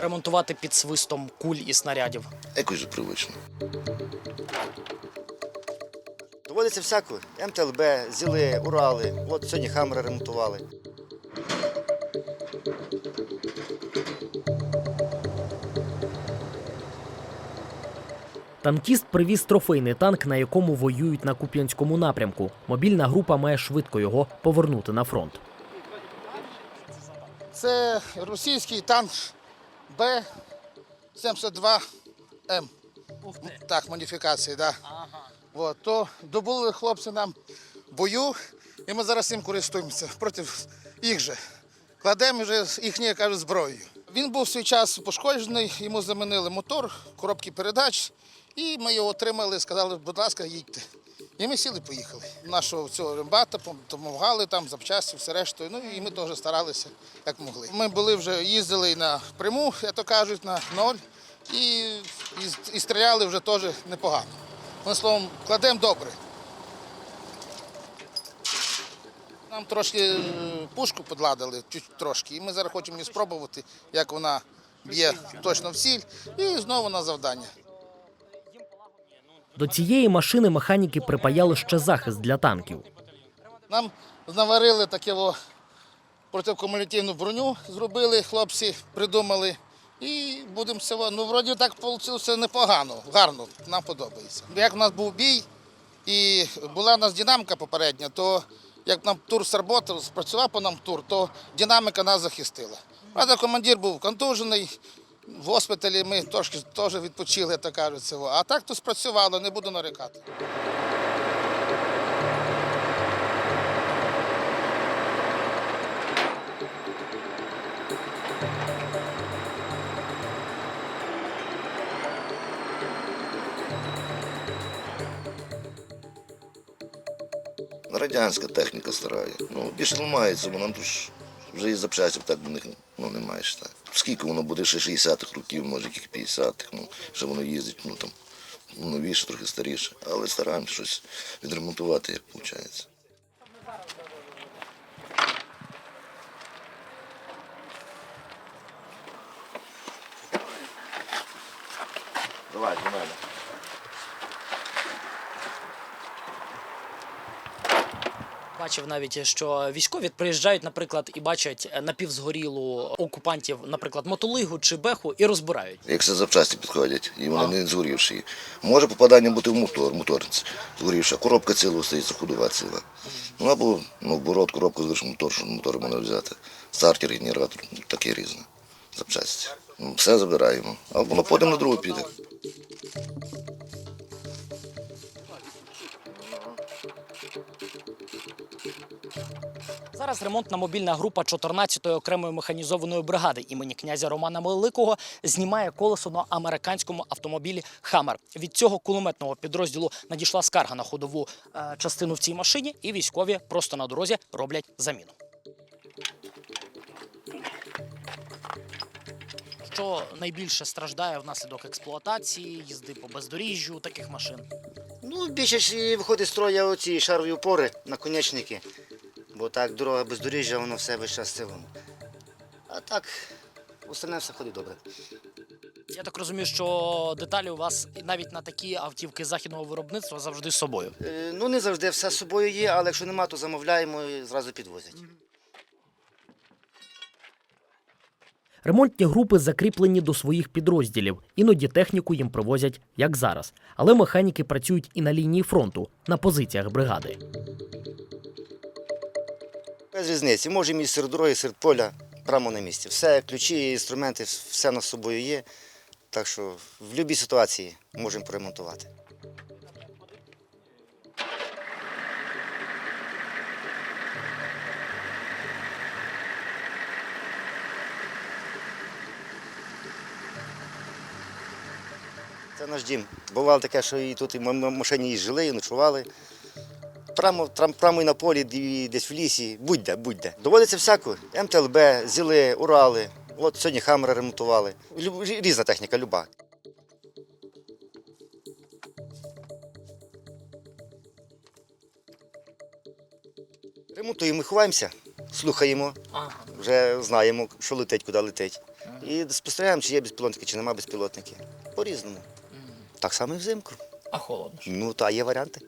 ремонтувати під свистом куль і снарядів? Якось же привично. Доводиться всяко. МТЛБ, ЗІЛи, Урали. От сьогодні Хаммери ремонтували. Танкіст привіз трофейний танк, на якому воюють на Куп'янському напрямку. Мобільна група має швидко його повернути на фронт. Це російський танк Б-72М. Так, модифікації, так. Да. От, то добули хлопці нам бою, і ми зараз цим користуємося проти їх же. Кладемо вже їхньою, як кажуть, зброєю. Він був в свій час пошкоджений, йому замінили мотор, коробки передач, і ми його отримали, сказали, будь ласка, їдьте. І ми сіли, поїхали. Нашого цього рембата допомагали там запчасті, все рештою. Ну і ми теж старалися, як могли. Ми були вже їздили на пряму, як то кажуть, на ноль, і, і, і стріляли вже теж непогано. Одним словом, кладемо добре. Нам трошки е, пушку підладили, чуть трошки, і ми зараз хочемо її спробувати, як вона б'є точно в ціль, і знову на завдання. До цієї машини механіки припаяли ще захист для танків. Нам наварили таке протикумулятивну броню, зробили, хлопці придумали. І будемо все. Ну, вроді так вийшло непогано, гарно, нам подобається. Як у нас був бій, і була у нас динаміка попередня, то як нам тур сработав, спрацював по нам тур, то динаміка нас захистила. Правда, командир був контужений, в госпіталі ми трошки теж відпочили, так кажуть. це. А так то спрацювало, не буду нарікати. Радянська техніка стара. Ну, більше ламається, бо нам тут вже і запчастів так до них ну, немає. ж Так. Скільки воно буде ще 60-х років, може яких 50-х, ну, що воно їздить, ну там новіше, трохи старіше. Але стараємося щось відремонтувати, як виходить. Давай, до мене. Бачив навіть, що військові приїжджають, наприклад, і бачать напівзгорілу окупантів, наприклад, мотолигу чи беху, і розбирають. Як все запчасті підходять, і вони не згорівші. Може попадання бути в мотор, мотор згорівша, коробка ціла стоїть, ходова ціла. Ну або ну, оборот, коробка згорівша, мотор, що мотор можна взяти. Стартер, генератор, ну, таке різне. Запчасті. Ну, Все забираємо. А воно потім на другу піде. Зараз ремонтна мобільна група 14-ї окремої механізованої бригади імені князя Романа Великого знімає колесо на американському автомобілі Хаммер. Від цього кулеметного підрозділу надійшла скарга на ходову е, частину в цій машині, і військові просто на дорозі роблять заміну. Що найбільше страждає внаслідок експлуатації, їзди по бездоріжжю таких машин? Ну, більше виходить з строя оці шарові опори, наконечники. Бо так дорога бездоріжжя, воно все весь час силом. А так, остальне все ходить добре. Я так розумію, що деталі у вас навіть на такі автівки західного виробництва завжди з собою. Е, Ну, не завжди все з собою є, але якщо нема, то замовляємо і зразу підвозять. Ремонтні групи закріплені до своїх підрозділів. Іноді техніку їм привозять, як зараз. Але механіки працюють і на лінії фронту, на позиціях бригади. Без різниці. Можемо і серед дороги, серед поля, прямо на місці. Все, ключі, інструменти, все на собою є. Так що в будь-якій ситуації можемо поремонтувати. Це наш дім. Бувало таке, що і тут і в машині і жили, і ночували. Прямо, прямо і на полі, і десь в лісі, будь-де, будь-де. Доводиться всяко. МТЛБ, ЗІЛи, Урали. От сьогодні Хаммери ремонтували. Різна техніка, люба. Ремонтуємо, ховаємося, слухаємо, вже знаємо, що летить, куди летить. І спостерігаємо, чи є безпілотники, чи нема безпілотників. По-різному. Так само і взимку. А холодно. Ну, та є варіанти.